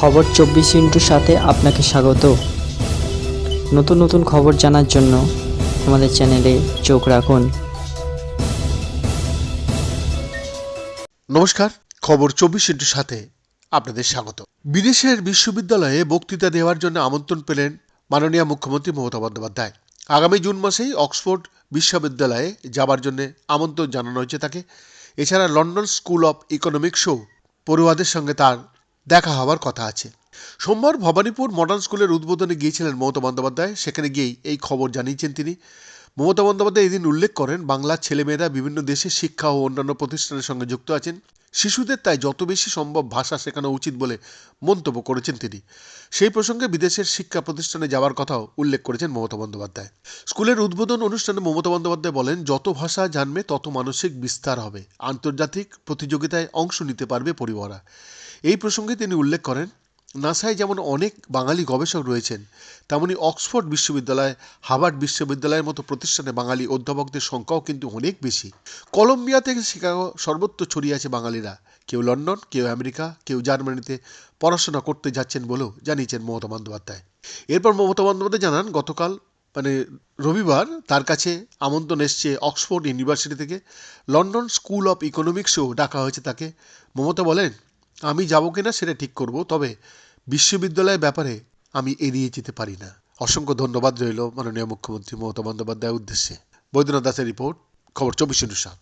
খবর চব্বিশ ইন্টুর সাথে আপনাকে স্বাগত। নতুন নতুন খবর জানার জন্য আমাদের চ্যানেলে চোখ রাখুন। নমস্কার, খবর চব্বিশ ইন্টুর সাথে আপনাদের স্বাগত। বিদেশের বিশ্ববিদ্যালয়ে বক্তৃতা দেওয়ার জন্য আমন্ত্রণ পেলেন মাননীয় মুখ্যমন্ত্রী মমতা বন্দ্যোপাধ্যায়। আগামী জুন মাসেই অক্সফোর্ড বিশ্ববিদ্যালয়ে যাবার জন্য আমন্ত্রণ জানানো হয়েছে তাকে। এছাড়া লন্ডন স্কুল অফ ইকোনমিক্সও পড়ুয়াদের সঙ্গে তার দেখা হওয়ার কথা আছে। সোমবার ভবানীপুর মডার্ন স্কুলের উদ্বোধনে গিয়েছিলেন মমতা বন্দ্যোপাধ্যায়। সেখানে গিয়েই এই খবর জানিয়েছেন তিনি। মমতা বন্দ্যোপাধ্যায় এদিন উল্লেখ করেন, বাংলার ছেলেমেয়েরা বিভিন্ন দেশের শিক্ষা ও অন্যান্য প্রতিষ্ঠানের সঙ্গে যুক্ত আছেন। শিশুদের তাই যত বেশি সম্ভব ভাষা শেখানো উচিত বলে মন্তব্য করেছেন তিনি। সেই প্রসঙ্গে বিদেশের শিক্ষা প্রতিষ্ঠানে যাওয়ার কথাও উল্লেখ করেছেন মমতা বন্দ্যোপাধ্যায়। স্কুলের উদ্বোধন অনুষ্ঠানে মমতা বন্দ্যোপাধ্যায় বলেন, যত ভাষা জানবে, তত মানসিক বিস্তার হবে। আন্তর্জাতিক প্রতিযোগিতায় অংশ নিতে পারবে পরিবারা এই প্রসঙ্গে তিনি উল্লেখ করেন, নাসায় যেমন অনেক বাঙালি গবেষক রয়েছেন, তেমনি অক্সফোর্ড বিশ্ববিদ্যালয়, হার্ভার্ড বিশ্ববিদ্যালয়ের মতো প্রতিষ্ঠানে বাঙালি অধ্যাপকদের সংখ্যাও কিন্তু অনেক বেশি। কলম্বিয়া থেকে শিকাগো সর্বত্র ছড়িয়ে আছে বাঙালিরা। কেউ লন্ডন, কেউ আমেরিকা, কেউ জার্মানিতে পড়াশোনা করতে যাচ্ছেন বলেও জানিয়েছেন মমতা বন্দ্যোপাধ্যায়। এরপর মমতা বন্দ্যোপাধ্যায় জানান, গতকাল মানে রবিবার তার কাছে আমন্ত্রণ এসছে অক্সফোর্ড ইউনিভার্সিটি থেকে। লন্ডন স্কুল অফ ইকোনমিক্সও ডাকা হয়েছে তাকে। মমতা বলেন আমি যাব কিনা সেটা ঠিক করব, তবে বিশ্ববিদ্যালয়ের ব্যাপারে আমি এড়িয়ে যেতে পারি না। অসংখ্য ধন্যবাদ রইল মাননীয় মুখ্যমন্ত্রী মমতা বন্দ্যোপাধ্যায়ের উদ্দেশ্যে। বৈদ্যনাথ দাসের রিপোর্ট, খবর চব্বিশ সাত।